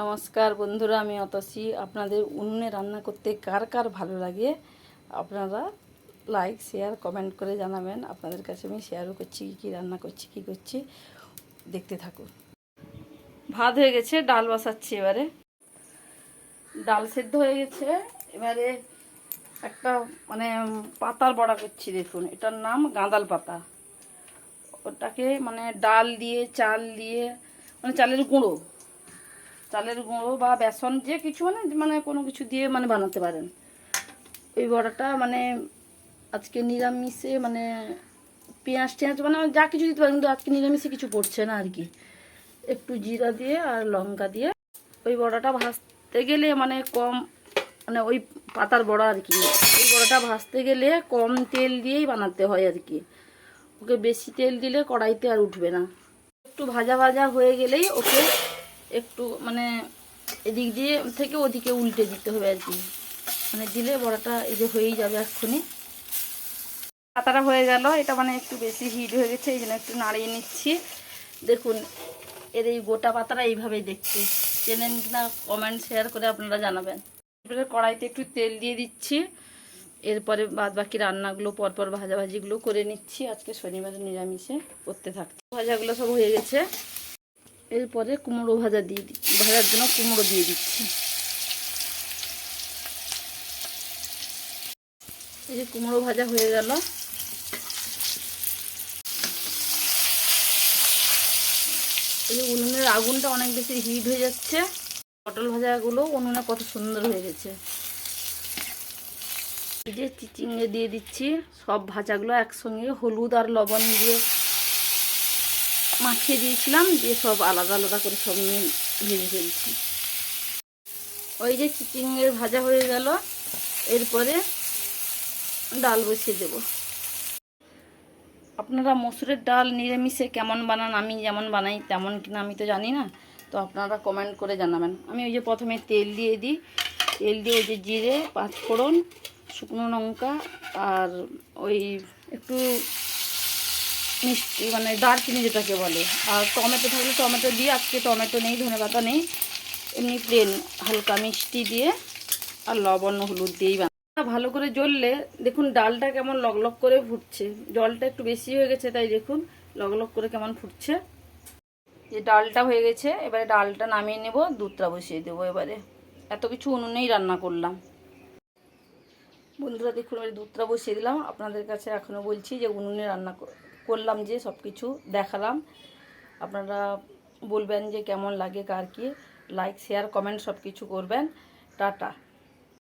নমস্কার বন্ধুরা, আমি অতসী। আপনাদের উনুনে রান্না করতে কার কার ভালো লাগে? আপনারা লাইক শেয়ার কমেন্ট করে জানাবেন। আপনাদের কাছে আমি শেয়ারও করছি, কী কী রান্না করছি, কী করছি। দেখতে থাকুন। ভাত হয়ে গেছে, ডাল বসাচ্ছি এবারে। ডাল সেদ্ধ হয়ে গেছে। এবারে একটা মানে পাতার বড়া করছি, দেখুন। এটার নাম গাঁদাল পাতা। ওটাকে মানে ডাল দিয়ে, চাল দিয়ে মানে চালের গুঁড়ো। চালের গুঁড়ো বা বেসন, যে কিছু মানে মানে কোনো কিছু দিয়ে মানে বানাতে পারেন। ওই বড়াটা মানে আজকে নিরামিষে মানে পেঁয়াজ টেঁয়াজ মানে যা কিছু দিতে পারেন, কিন্তু আজকে নিরামিষে কিছু পড়ছে না আর কি। একটু জিরা দিয়ে আর লঙ্কা দিয়ে ওই বড়াটা ভাজতে গেলে মানে কম মানে ওই পাতার বড়া আর কি। ওই বড়াটা ভাজতে গেলে কম তেল দিয়েই বানাতে হয় আর কি। ওকে বেশি তেল দিলে কড়াইতে আর উঠবে না। একটু ভাজা ভাজা হয়ে গেলেই ওকে একটু মানে এদিক দিয়ে থেকে ওদিকে উল্টে দিতে হবে আর কি। মানে দিলে বড়াটা এই যে হয়েই যাবে এক্ষুনি। পাতাটা হয়ে গেল, এটা মানে একটু বেশি হিট হয়ে গেছে, এই জন্য একটু নাড়িয়ে নিচ্ছি। দেখুন, এর এই গোটা পাতাটা এইভাবেই দেখতে। চেনেন না কমেন্ট শেয়ার করে আপনারা জানাবেন। এবারে কড়াইতে একটু তেল দিয়ে দিচ্ছি। এরপরে বাদ বাকি রান্নাগুলো পরপর ভাজাভাজিগুলো করে নিচ্ছি। আজকে শনিবারে নিরামিষে করতে থাকছি। ভাজাগুলো সব হয়ে গেছে। এরপরে কুমড়ো ভাজা দিয়ে ভাজার জন্য কুমড়ো দিয়ে দিচ্ছি। এই যে কুমড়ো ভাজা হয়ে গেল। এই যে উনুনের আগুনটা অনেক বেশি হিট হয়ে যাচ্ছে। পটল ভাজাগুলো উনুনে কত সুন্দর হয়ে গেছে। এই যে চিচিঙ্গে দিয়ে দিচ্ছি। সব ভাজাগুলো একসঙ্গে হলুদ আর লবণ দিয়ে মাখিয়ে দিয়েছিলাম, দিয়ে সব আলাদা আলাদা করে সব নিয়ে ভেজে ফেলছি। ওই যে চিচিঙ্গের ভাজা হয়ে গেল, এরপরে ডাল বসিয়ে দেব। আপনারা মসুরের ডাল নিরামিষে কেমন বানান, আমি যেমন বানাই তেমন কিনা আমি তো জানি না, তো আপনারা কমেন্ট করে জানাবেন। আমি ওই যে প্রথমে তেল দিয়ে দিই, তেল দিয়ে ওই যে জিরে, পাঁচফোড়ন, শুকনো লঙ্কা আর ওই একটু মিষ্টি মানে দারচিনি যেটাকে বলে। আর টমেটো থাকলে টমেটো দিয়ে, আজকে টমেটো নেই, ধনে পাতা নেই। এমনি প্লেন হালকা মিষ্টি দিয়ে আর লবণ, হলুদ দিয়েই বানা ভালো করে জ্বললে, দেখুন ডালটা কেমন লগলগ করে ফুটছে। জলটা একটু বেশি হয়ে গেছে, তাই দেখুন লগলগ করে কেমন ফুটছে। যে ডালটা হয়ে গেছে, এবারে ডালটা নামিয়ে নেব, দুধটা বসিয়ে দেবো এবারে। এত কিছু উনুনেই রান্না করলাম। বন্ধুরা, দেখুন, এবারে দুধটা বসিয়ে দিলাম। আপনাদের কাছে এখনও বলছি যে উনুনে রান্না করলাম যে সব কিছু দেখালাম। আপনারা বলবেন যে কেমন লাগে, কার কি। লাইক শেয়ার কমেন্ট সব কিছু করবেন। টাটা।